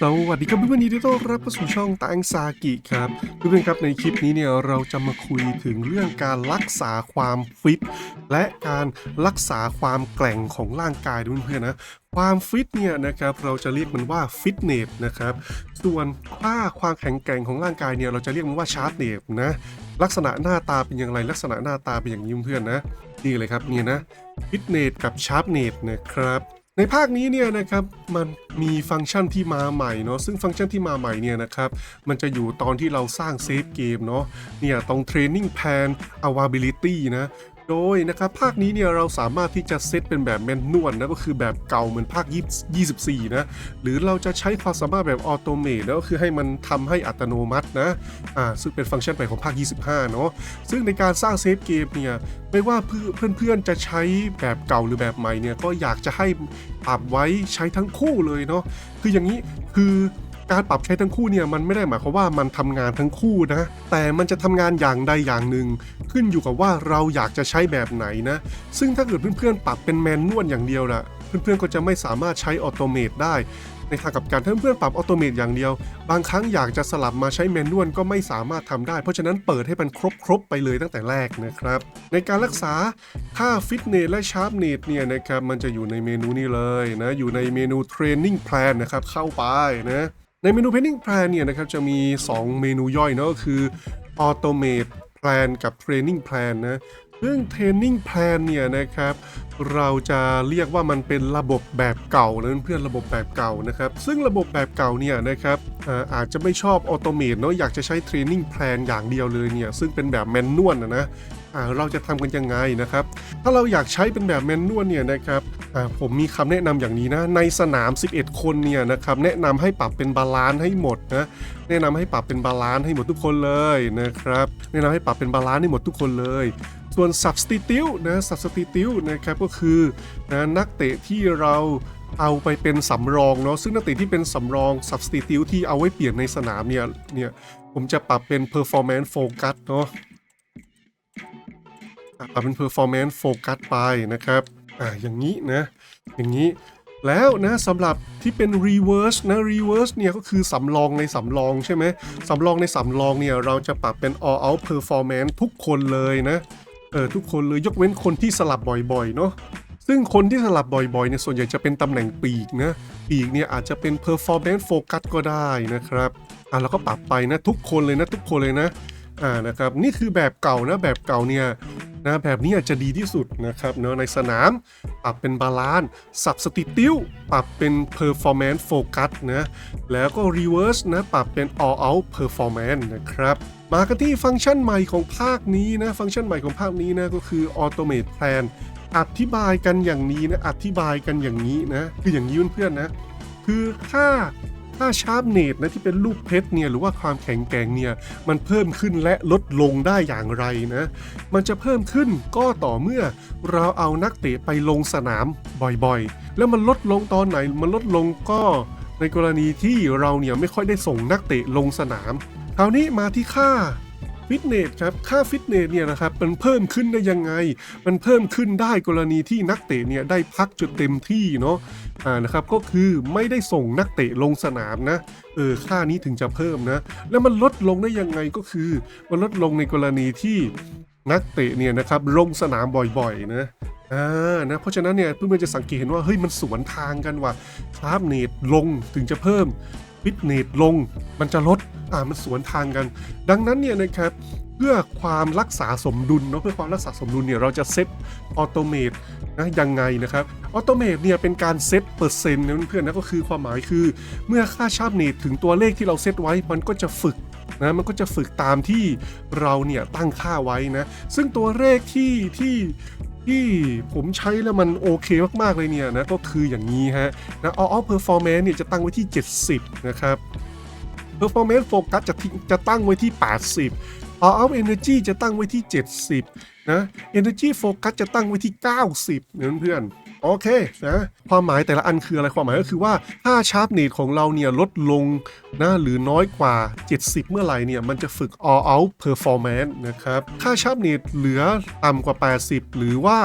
สวัสดีครับเพื่อนๆยินดีต้อนรับเข้าสู่ช่องตังซากิครับเพื่อนๆครับในคลิปนี้เนี่ยเราจะมาคุยถึงเรื่องการรักษาความฟิต และการรักษาความแกร่งของร่างกายด้วยเพื่อนๆนะความฟิตเนี่ยนะครับเราจะเรียกมันว่าฟิตเนสนะครับส่วนค่าความแข็งแกร่งของร่างกายเนี่ยเราจะเรียกมันว่าชาร์ตเนสนะลักษณะหน้าตาเป็นอย่างไรลักษณะหน้าตาเป็นอย่างนี้เพื่อนๆนะนี่เลยครับเนี่ยนะฟิตเนสกับชาร์ตเนสนะครับ ในภาคนี้เนี่ยนะครับมันมีฟังก์ชันที่มาใหม่เนาะซึ่งฟังก์ชันที่มาใหม่เนี่ยนะครับมันจะอยู่ตอนที่เราสร้างเซฟเกมเนาะเนี่ยตรง Training Plan a v a b i l i t y นะ โดยนะครับภาคนี้เนี่ยเราสามารถที่จะเซตเป็นแบบแมนนวลนะก็คือแบบเก่าเหมือนภาค24 นะ หรือเราจะใช้ความสามารถแบบออโตเมตนะก็คือให้มันทำให้อัตโนมัตินะอ่าซึ่งเป็นฟังก์ชันใหม่ของภาค 25 เนาะซึ่งในการสร้างเซฟเกมเนี่ยไม่ว่าเพื่อนๆจะใช้แบบเก่าหรือแบบใหม่เนี่ยก็อยากจะให้ปรับไว้ใช้ทั้งคู่เลยเนาะคืออย่างนี้คือ การปรับใช้ทั้งคู่เนี่ยมันไม่ได้หมายความว่ามันทำงานทั้งคู่นะ แต่มันจะทำงานอย่างใดอย่างหนึ่ง ขึ้นอยู่กับว่าเราอยากจะใช้แบบไหนนะ ซึ่งถ้าเกิดเพื่อนๆปรับเป็นแมนนวลอย่างเดียวล่ะเพื่อนๆก็จะไม่สามารถใช้ออโตเมตได้ในทางกลับการถ้าเพื่อนๆปรับออโตเมตอย่างเดียว บางครั้งอยากจะสลับมาใช้แมนนวลก็ไม่สามารถทำได้ เพราะฉะนั้นเปิดให้มันครบๆไปเลยตั้งแต่แรกนะครับ ในการรักษาค่าฟิตเนสและชาร์ปเนสเนี่ยนะครับมันจะอยู่ในเมนูนี้เลยนะ อยู่ในเมนูเทรนนิ่งแพลนนะครับเข้าไปนะ ในเมนู Training Plan เนี่ยนะครับจะมี 2 เมนูย่อยเนอะก็คือ Automate Plan กับ Training Plan นะซึ่ง Training Plan เนี่ยนะครับเราจะเรียกว่ามันเป็นระบบแบบเก่านะเพื่อนระบบแบบเก่านะครับ ซึ่งระบบแบบเก่าเนี่ยนะครับอาอาจจะไม่ชอบออโตเมตเนาะอยากจะใช้ Training Plan อย่างเดียวเลยเนี่ยซึ่งเป็นแบบแมนนวลนะนะ เราจะทำกันยังไงนะครับ ถ้าเราอยากใช้เป็นแบบแมนนวลเนี่ยนะครับผมมีคำแนะนำอย่างนี้นะ ในสนาม 11 คนเนี่ยนะครับแนะนำให้ปรับเป็นบาลานซ์ให้หมดนะแนะนำให้ปรับเป็นบาลานซ์ให้หมดทุกคนเลยนะครับแนะนำให้ปรับเป็นบาลานซ์ให้หมดทุกคนเลย ส่วน substitute นะ substitute นะครับก็คือนะนักเตะที่เราเอาไปเป็นสำรองเนาะซึ่งนักเตะที่เป็นสำรอง substitute ที่เอาไว้เปลี่ยนในสนามเนี่ยเนี่ยผมจะปรับเป็น performance focus เนาะ ปรับเป็น performance focus ไปนะครับ อ่าอย่างนี้นะ อย่างนี้แล้วนะสำหรับที่เป็น reverse นะ reverse เนี่ยก็คือสำรองในสำรองใช่ไหมสำรองในสำรองเนี่ยเราจะปรับเป็น all out performance ทุกคนเลยนะเออทุกคนเลยยกเว้นคนที่สลับบ่อยๆเนาะซึ่งคนที่สลับบ่อยๆเนี่ยส่วนใหญ่จะเป็นตำแหน่งปีกนะปีกเนี่ยอาจจะเป็น performance focus ก็ได้นะครับอะเราก็ปรับไปนะทุกคนเลยนะทุกคนเลยนะอ่านะครับนี่คือแบบเก่านะแบบเก่าเนี่ย นะแบบนี้อาจจะดีที่สุดนะครับเนาะในสนาม ปรับเป็นบาลานซ์ substitute ปรับเป็น performance focus นะแล้วก็ reverse นะปรับเป็น all out performance นะครับมากันที่ฟังก์ชันใหม่ของภาคนี้นะฟังก์ชันใหม่ของภาคนี้นะก็คือ Automate Plan อธิบายกันอย่างนี้นะอธิบายกันอย่างนี้นะคืออย่างนี้เพื่อนๆนะคือค่า ถ้าชาร์ปเนตนะที่เป็นรูปเพชรเนี่ยหรือว่าความแข็งแกร่งเนี่ยมันเพิ่มขึ้นและลดลงได้อย่างไรนะ มันจะเพิ่มขึ้นก็ต่อเมื่อเราเอานักเตะไปลงสนามบ่อยๆ แล้วมันลดลงตอนไหนมันลดลงก็ในกรณีที่เราเนี่ยไม่ค่อยได้ส่งนักเตะลงสนามคราวนี้มาที่ค่า ฟิตเนสครับค่าฟิตเนสเนี่ยนะครับมันเพิ่มขึ้นได้ยังไง มันเพิ่มขึ้นได้กรณีที่นักเตะเนี่ยได้พักจนเต็มที่เนาะอ่านะครับก็คือไม่ได้ส่งนักเตะลงสนามนะเออค่านี้ถึงจะเพิ่มนะ แล้วมันลดลงได้ยังไงก็คือมันลดลงในกรณีที่นักเตะเนี่ยนะครับลงสนามบ่อยๆนะอ่านะเพราะฉะนั้นเนี่ยเพื่อนๆจะสังเกตเห็นว่าเฮ้ยมันสวนทางกันว่ะชาร์ปเนตลงถึงจะเพิ่ม ฟิตเนตลง มันจะลดอ่ามันสวนทางกัน ดังนั้นเนี่ยนะครับเพื่อความรักษาสมดุลเนาะเพื่อความรักษาสมดุลเนี่ยเราจะเซตออโตเมตนะยังไงนะครับออโตเมตเนี่ยเป็นการเซตเปอร์เซ็นต์นะเพื่อนๆนะก็คือความหมายคือ เมื่อค่าชาร์ปเนตถึงตัวเลขที่เราเซตไว้มันก็จะฝึกนะมันก็จะฝึกตามที่เราเนี่ยตั้งค่าไว้นะซึ่งตัวเลขที่ที่ ที่ผมใช้แล้วมันโอเคมาก ๆ เลยเนี่ยนะ ก็คืออย่างนี้ฮะนะ all out performance เนี่ยจะตั้งไว้ที่ 70 นะครับ performance focus จะทิจะตั้งไว้ที่ 80 all out energy จะตั้งไว้ที่ 70 นะ energy focus จะตั้งไว้ที่ 90เนี่ยเพื่อน โอเคนะความหมายแต่ละอันคืออะไรความหมายก็คือว่าถ้าชาร์ปเนตของเราเนี่ยลดลงนะหรือน้อยกว่า 70 เมื่อไหร่เนี่ยมันจะฝึก all out performance นะครับถ้าชาร์ปเนตเหลือต่ำกว่า 80 หรือว่า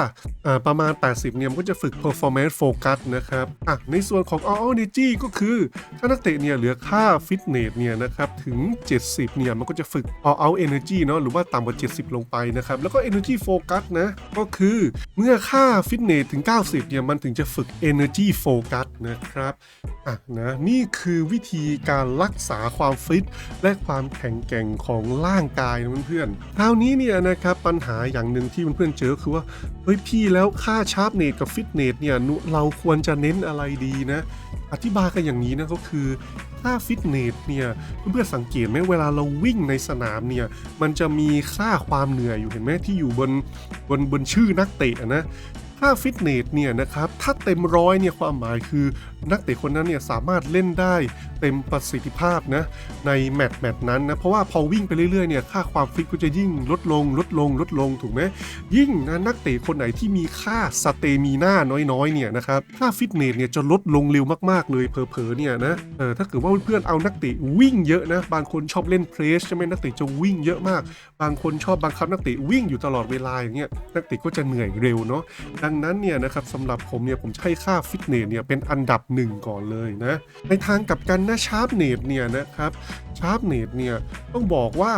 ประมาณ 80 เนี่ยมันก็จะฝึก performance focus นะครับอะในส่วนของ all out energy ก็คือถ้านักเตะเนี่ยเหลือค่า fitness เนี่ยนะครับถึง 70 เนี่ยมันก็จะฝึก all out energy เนาะหรือว่าต่ำกว่า 70 ลงไปนะครับแล้วก็ energy focus นะก็คือเมื่อค่า fitness ถึง 90เนี่ยมันถึงจะฝึก energy focus นะครับอะนะนี่คือวิธีการรักษาความฟิต และความแข็งแกร่งของร่างกายนะเพื่อนๆคราวนี้เนี่ยนะครับปัญหาอย่างหนึ่งที่เพื่อนๆเจอคือว่าเฮ้ยพี่แล้วค่าชาร์ปเนตกับฟิตเนสเนี่ยเราควรจะเน้นอะไรดีนะ อธิบายกันอย่างนี้นะก็คือค่าฟิตเนสเนี่ยเพื่อนๆสังเกตไหมเวลาเราวิ่งในสนามเนี่ยมันจะมีค่าความเหนื่อยอยู่เห็นไหมที่อยู่บนบนบนชื่อนักเตะนะ ค่าฟิตเนสเนี่ยนะครับ ถ้าเต็มร้อยเนี่ยความหมายคือ นักเตะคนนั้นเนี่ยสามารถเล่นได้เต็มประสิทธิภาพนะในแมตช์แมตช์นั้นนะ เพราะว่าพอวิ่งไปเรื่อยๆเนี่ยค่าความฟิตก็จะยิ่งลดลงลดลงลดลงถูกไหมยิ่งนะนักเตะคนไหนที่มีค่าสเตมีน่าน้อยๆเนี่ยนะครับค่าฟิตเนสเนี่ยจะลดลงเร็วมากๆเลยเผลอๆเนี่ยนะเออถ้าเกิดว่าเพื่อนๆเอานักเตะวิ่งเยอะนะบางคนชอบเล่นเพรสใช่ไหมนักเตะจะวิ่งเยอะมาก บางคนชอบบังคับนักเตะวิ่งอยู่ตลอดเวลาอย่างเงี้ยนักเตะก็จะเหนื่อยเร็วเนาะดังนั้นเนี่ยนะครับสำหรับผมเนี่ยผมจะให้ค่าฟิตเนสเนี่ยเป็นอันดับหนึ่งก่อนเลยนะในทางกลับกันนะชาร์ปเนสเนี่ยนะครับชาร์ปเนสเนี่ยต้องบอกว่า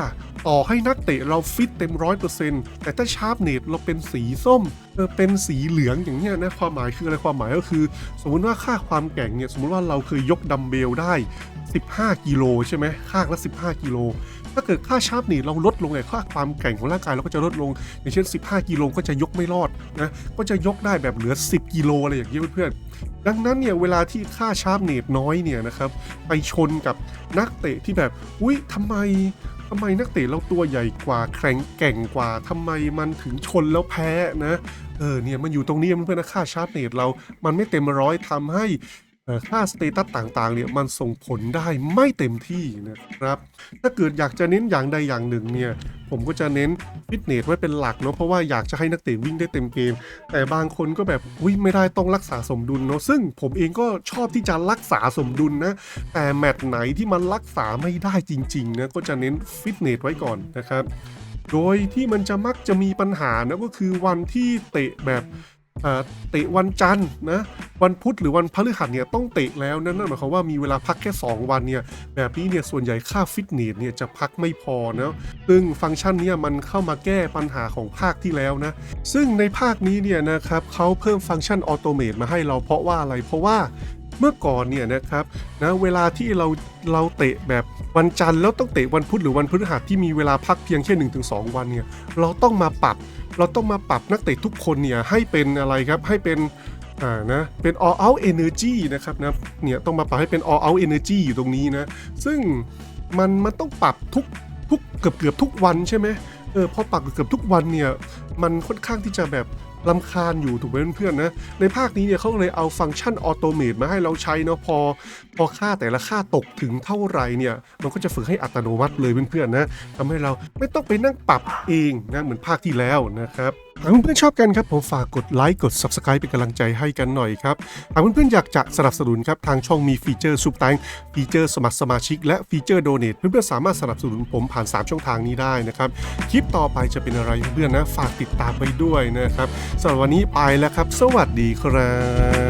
ต่อให้นักเตะเราฟิตเต็มร้อยเปอร์เซ็นต์แต่ถ้าชาร์ปเนตเราเป็นสีส้มเออเป็นสีเหลืองอย่างเนี้ยนะความหมายคืออะไรความหมายก็คือ สมมุติว่าค่าความแกร่งเนี่ยสมมุติว่าเราเคยยกดัมเบลได้ 15 กิโลใช่ไหมข้างละ 15 กิโล ถ้าเกิดค่าชาร์ปเนตเราลดลงเนี่ยค่าความแกร่งของร่างกายเราก็จะลดลง อย่างเช่น 15 กิโลก็จะยกไม่รอดนะ ก็จะยกได้แบบเหลือ 10 กิโลอะไรอย่างเงี้ยเพื่อนๆ ดังนั้นเนี่ยเวลาที่ค่าชาร์ปเนตน้อยเนี่ยนะครับ ไปชนกับนักเตะที่แบบ อุ้ยทำไมทำไมนักเตะเราตัวใหญ่กว่าแข็งแกร่งกว่าทำไมมันถึงชนแล้วแพ้นะ เออเนี่ยมันอยู่ตรงนี้เพื่อนนะค่าชาร์ปเนตเรา มันไม่เต็มร้อยทำให้ ค่าสเตตัสต่างๆเนี่ยมันส่งผลได้ไม่เต็มที่นะครับ ถ้าเกิดอยากจะเน้นอย่างใดอย่างหนึ่งเนี่ยผมก็จะเน้นฟิตเนสไว้เป็นหลักเนาะเพราะว่าอยากจะให้นักเตะวิ่งได้เต็มเกม แต่บางคนก็แบบอุ้ยไม่ได้ต้องรักษาสมดุลเนาะซึ่งผมเองก็ชอบที่จะรักษาสมดุลนะแต่แมตช์ไหนที่มันรักษาไม่ได้จริงๆนะก็จะเน้นฟิตเนสไว้ก่อนนะครับโดยที่มันจะมักจะมีปัญหานะก็คือวันที่เตะแบบ เตะวันจันทร์นะวันพุธหรือวันพฤหัสเนี่ยต้องเตะแล้วนั่นนั่นหมายความว่ามีเวลาพักแค่ 2 วันเนี่ยแบบนี้เนี่ยส่วนใหญ่ค่าฟิตเนสเนี่ยจะพักไม่พอนะซึ่งฟังก์ชันเนี่ยมันเข้ามาแก้ปัญหาของภาคที่แล้วนะซึ่งในภาคนี้เนี่ยนะครับเขาเพิ่มฟังก์ชันออโตเมตมาให้เราเพราะว่าอะไรเพราะว่า เมื่อก่อนเนี่ยนะครับนะเวลาที่เราเราเตะแบบวันจันทร์แล้วต้องเตะวันพุธหรือวันพฤหัสที่มีเวลาพักเพียงแค่1-2 วันเนี่ยเราต้องมาปรับ เราต้องมาปรับนักเตะทุกคนเนี่ยให้เป็นอะไรครับให้เป็นอ่านะเป็น all out energy นะครับนะเนี่ยต้องมาปรับให้เป็น all out energy อยู่ตรงนี้นะซึ่งมันมันต้องปรับทุกทุกเกือบเกือบทุกวันใช่ไหมเออพอปรับเกือบทุกวันเนี่ยมันค่อนข้างที่จะแบบ ลำคาญอยู่ถูกไหมเพื่อนๆนะ ในภาคนี้เนี่ยเขาเลยเอาฟังก์ชันออโตเมตมาให้เราใช้เนาะพอ พอค่าแต่ละค่าตกถึงเท่าไหร่เนี่ย มันก็จะฝึกให้อัตโนมัติเลยเพื่อนๆนะทำให้เราไม่ต้องไปนั่งปรับเองนะเหมือนภาคที่แล้วนะครับ หากเพื่อนๆชอบกันครับผมฝากกดไลค์กด Subscribe เป็นกำลังใจให้กันหน่อยครับหากเพื่อนๆอยากจะสนับสนุนครับทางช่องมีฟีเจอร์ซุปตังฟีเจอร์สมัครสมาชิก และฟีเจอร์โดเนทเพื่อนๆสามารถสนับสนุนผมผ่าน 3 ช่องทางนี้ได้นะครับคลิปต่อไปจะเป็นอะไรเพื่อนๆนะฝากติดตามไปด้วยนะครับสำหรับวันนี้ไปแล้วครับ สวัสดีครับ